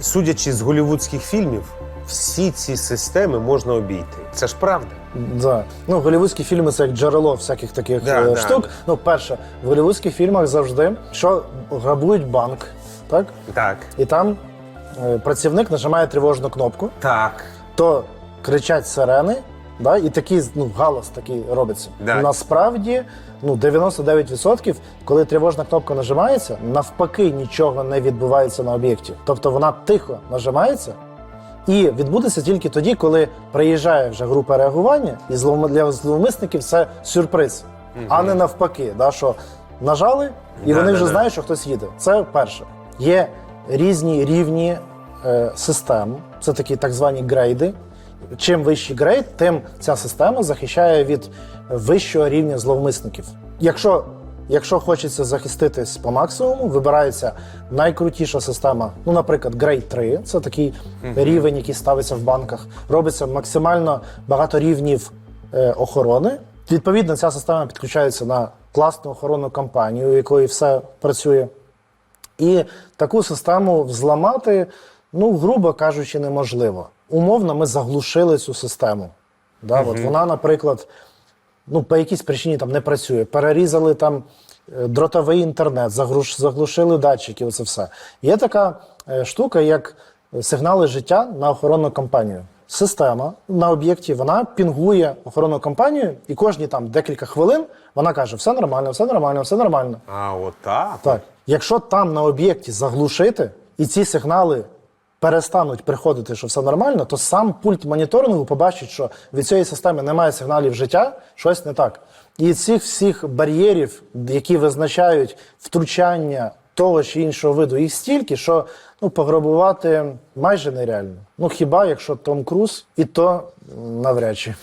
Судячи з голівудських фільмів, всі ці системи можна обійти. Це ж правда. Да. Ну, голівудські фільми це як джерело всяких таких Да, е, да. штук. Ну, перше, в голівудських фільмах завжди, що грабують банк, так? Так. І там е, працівник нажимає тривожну кнопку, Так. то кричать сирени, да, і такий ну, галас такий робиться. Да. Насправді, ну, 99%, коли тривожна кнопка нажимається, навпаки нічого не відбувається на об'єкті. Тобто вона тихо нажимається. І відбудеться тільки тоді, коли приїжджає вже група реагування, і для зловмисників це сюрприз, а не навпаки, да, що нажали, і вони вже Да-да-да. знають, що хтось їде. Це перше. Є різні рівні е, систем, це такі так звані грейди. Чим вищий грейд, тим ця система захищає від вищого рівня зловмисників. Якщо, якщо хочеться захиститись по максимуму, вибирається найкрутіша система, ну, наприклад, грейд 3, це такий рівень, який ставиться в банках. Робиться максимально багато рівнів е, охорони. Відповідно, ця система підключається на класну охоронну кампанію, у якої все працює. І таку систему взламати, ну, грубо кажучи, неможливо. Умовно, ми заглушили цю систему. Да? От вона, наприклад, ну, по якійсь причині там не працює. Перерізали там е, дротовий інтернет, заглушили датчики, оце все. Є така е, штука, як сигнали життя на охоронну компанію. Система на об'єкті вона пінгує охоронну компанію, і кожні там декілька хвилин вона каже: все нормально, все нормально, все нормально. А отак. Так, якщо там на об'єкті заглушити і ці сигнали перестануть приходити, що все нормально, то сам пульт моніторингу побачить, що від цієї системи немає сигналів життя, щось не так. І цих всіх бар'єрів, які визначають втручання того чи іншого виду, їх стільки, що ну, пограбувати майже нереально. Ну хіба якщо Том Круз, і то навряд чи.